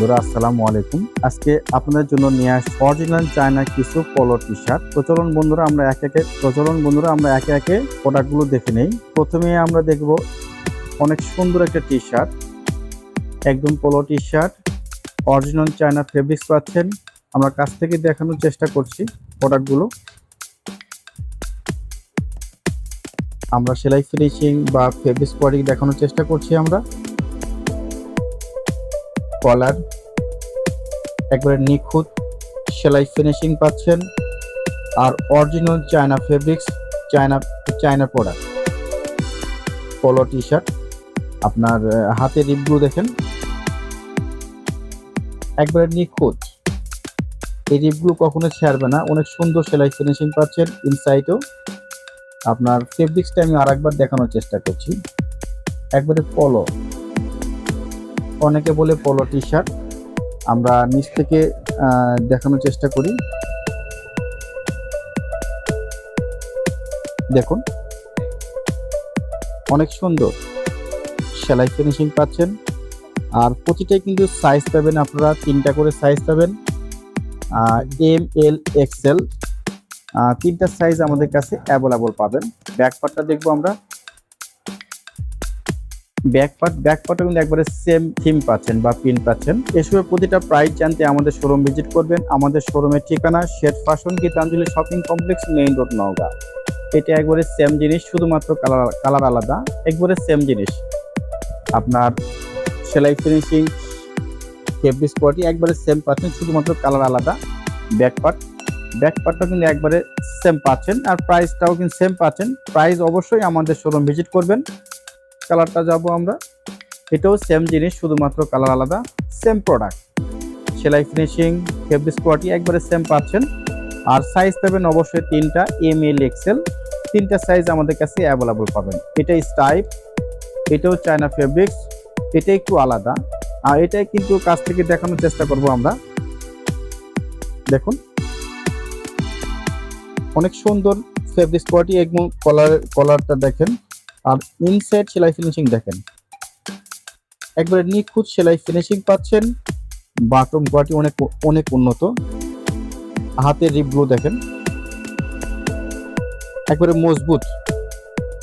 বন্ধুরা, আসসালামু আলাইকুম। আজকে আপনাদের জন্য নিয়ে আস অরিজিনাল চায়না কিছু পলো টি শার্ট প্রচলন বন্ধুরা, আমরা একে একে প্রচলন বন্ধুরা, আমরা একে একে প্রোডাক্টগুলো দেখে নেই। প্রথমে আমরা দেখব অনেক সুন্দর একটা টি শার্ট একদম polo T shirt original China fabrics পাচ্ছেন। আমরা কাছ থেকে দেখানোর চেষ্টা করছি প্রোডাক্টগুলো আমরা সেলাই ফিনিশিং বা ফেব্রিক্স কোয়ালিটি দেখানোর চেষ্টা করছি আমরা। কলার। একবারে নিখুঁত সেলাই ফিনিশিং পাচ্ছেন। আর original China fabrics China China product polo T shirt আপনার হাতের রিপগুলো দেখেন। একবারে নিখুঁত। এই রিপগুলো কখনো ছাড়বে না। অনেক সুন্দর সেলাই ফিনিশিং পাচ্ছেন ইনসাইডেও আপনার ফেব্রিক্সটা আমি আরেকবার দেখানোর চেষ্টা করছি। একবারে পলো অনেকে বলে পলো টি শার্ট আমরা নিচ থেকে দেখানোর চেষ্টা করি। দেখুন। অনেক সুন্দর। সেলাই ফিনিশিং পাচ্ছেন। আর প্রতিটাই কিন্তু সাইজ পাবেন আপনারা, তিনটা করে সাইজ পাবেন। এম এল এক্সেল তিনটা সাইজ আমাদের কাছে অ্যাভেলেবল পাবেন। ব্যাক পার্টটা দেখব আমরা। ব্যাক পার্ট কিন্তু একবারে সেম থিম পাচ্ছেন বা পিন পাচ্ছেন। এসবের প্রতিটা প্রাইস জানতে আমাদের শোরুম ভিজিট করবেন। আমাদের শোরুমের ঠিকানা Seth fashion Gitanjali shopping complex main road Naogaon. এটা একবারে সেম জিনিস, শুধুমাত্র কালার কালার আলাদা, একবারে সেম জিনিস। আপনার সেলাই ফিনিশিং ফেব্রিক কোয়ালিটি একবারে সেম পাচ্ছেন, শুধুমাত্র কালার আলাদা। ব্যাক পার্ট ব্যাক কিন্তু একবারে সেম পাচ্ছেন, আর প্রাইসটাও কিন্তু সেম পাচ্ছেন। প্রাইস অবশ্যই আমাদের শোরুম ভিজিট করবেন। কালারটা যাব আমরা। এটাও সেম জিনিস, শুধুমাত্র কালার আলাদা সেম প্রোডাক্ট সেলাই ফিনিশিং ফেব্রিক কোয়ালিটি একবারে সেম পাচ্ছেন। আর সাইজ পাবেন অবশ্যই তিনটা এম এল এক্সেল তিনটা সাইজ আমাদের কাছে অ্যাভেলেবল পাবেন। এটা স্টাইপ এটাও চায়না ফেব্রিক্স এটা একটু আলাদা। আর এটাই কিন্তু কাছ থেকে দেখানোর চেষ্টা করব আমরা। দেখুন। অনেক সুন্দর ফেব্রিক কোয়ালিটি এবং কলার কলারটা দেখেন। আর ইনসাইড সেলাই ফিনিশিং দেখেন। একবারে নিখুঁত সেলাই ফিনিশিং পাচ্ছেন। বাটম কোয়ালিটি অনেক অনেক উন্নত। হাতের রিপগুলো দেখেন। একবারে মজবুত।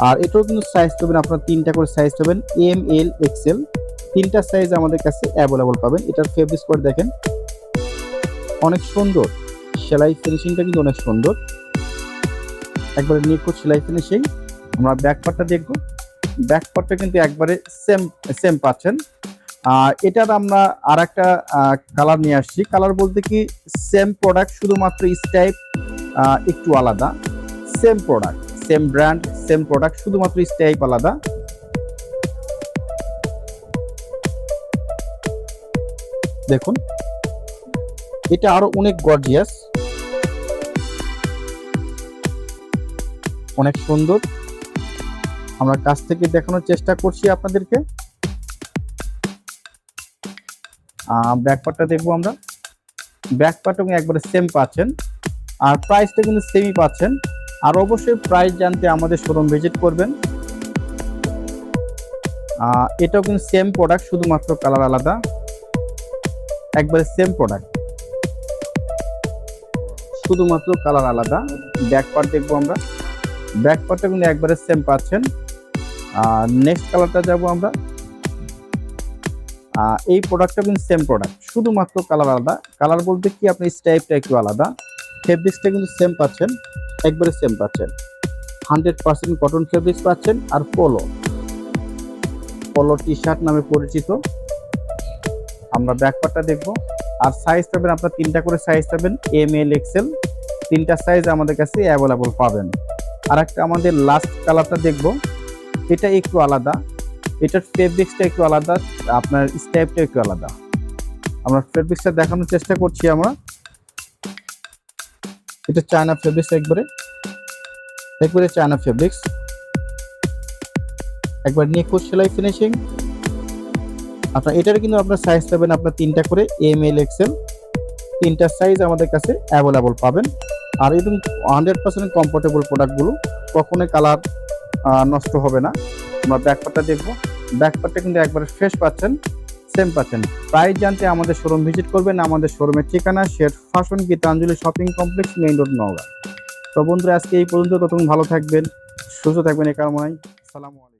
আর এটাও কিন্তু সাইজ পাবেন, আপনার তিনটা করে সাইজ পাবেন এম এল এক্সেল তিনটা সাইজ আমাদের কাছে অ্যাভেলেবল পাবেন। এটার ফেব্রিক কোয়ালিটি দেখেন। অনেক সুন্দর। সেলাই ফিনিশিংটা কিন্তু অনেক সুন্দর। একবারে নিখুঁত সেলাই ফিনিশিং আমরা ব্যাক পার্টটা দেখব। ব্যাক পার্টটা কিন্তু একবারে সেম সেম পাচ্ছেন। আর এটার আমরা আর একটা কালার নিয়ে আসছি। কালার বলতে কি সেম প্রোডাক্ট শুধুমাত্র স্টাইপ একটু আলাদা। Same product same brand same product শুধুমাত্র স্টাইপ আলাদা। দেখুন, এটা আরও অনেক গর্জিয়াস অনেক সুন্দর। আমরা কাছ থেকে দেখানোর চেষ্টা করছি আপনাদেরকে। ব্যাক পার্টটা দেখব আমরা। ব্যাক পার্ট একবারে সেম পাচ্ছেন। আর প্রাইসটা কিন্তু সেমই পাচ্ছেন। আর অবশ্যই প্রাইস জানতে আমাদের শোরুম ভিজিট করবেন। এটাও কিন্তু সেম প্রোডাক্ট শুধুমাত্র কালার আলাদা। একবারে সেম প্রোডাক্ট শুধুমাত্র কালার আলাদা। ব্যাক পার্ট দেখব আমরা। ব্যাক পার্টটা কিন্তু একবারে সেম পাচ্ছেন। আর নেক্সট কালারটা যাব আমরা। এই প্রোডাক্টটা কিন্তু সেম প্রোডাক্ট শুধুমাত্র কালার আলাদা। কালার বলতে কি? আপনি স্টাইপটা একটু আলাদা। ফেব্রিক্সটা কিন্তু সেম পাচ্ছেন, একবারে সেম পাচ্ছেন। হান্ড্রেড পার্সেন্ট কটন ফেব্রিক্স পাচ্ছেন আর পোলো পোলো টি শার্ট নামে পরিচিত। আমরা ব্যাক পার্টটা দেখব। আর সাইজ পাবেন আপনার তিনটা করে সাইজ পাবেন এম এল এক্সেল তিনটা সাইজ আমাদের কাছে অ্যাভেলেবল পাবেন। আর একটা আমাদের লাস্ট কালারটা দেখব। এটা একটু আলাদা। এটার ফেব্রিক্সটা একটু আলাদা, আপনার স্টাইপটা একটু আলাদা। আমরা ফেব্রিক্সটা দেখানোর চেষ্টা করছি আমরা। এটা চায়না ফেব্রিক্স একবারে। একবারে চায়না ফেব্রিক্স একবার নিখুঁত সেলাই ফিনিশিং আপনার এটার কিন্তু আপনার সাইজ পাবেন আপনার তিনটা করে এম এল এক্সেল তিনটা সাইজ আমাদের কাছে অ্যাভেলেবল পাবেন। আর একদম হান্ড্রেড পার্সেন্ট কমফোর্টেবল প্রোডাক্টগুলো কখনোই কালার নষ্ট হবে না। আমরা ব্যাকপারটা দেখব। ব্যাকপারটা কিন্তু একবারে ফ্রেশ পাচ্ছেন সেম পাচ্ছেন। প্রাইস জানতে আমাদের শোরুম ভিজিট করবেন, আমাদের শোরুমের ঠিকানা Sher fashion Gitanjali shopping complex main road Naogaon. তো বন্ধুরা, আজকে এই পর্যন্ত। ততক্ষণ ভালো থাকবেন, সুস্থ থাকবেন এ কারণে সালামু আলাইকুম।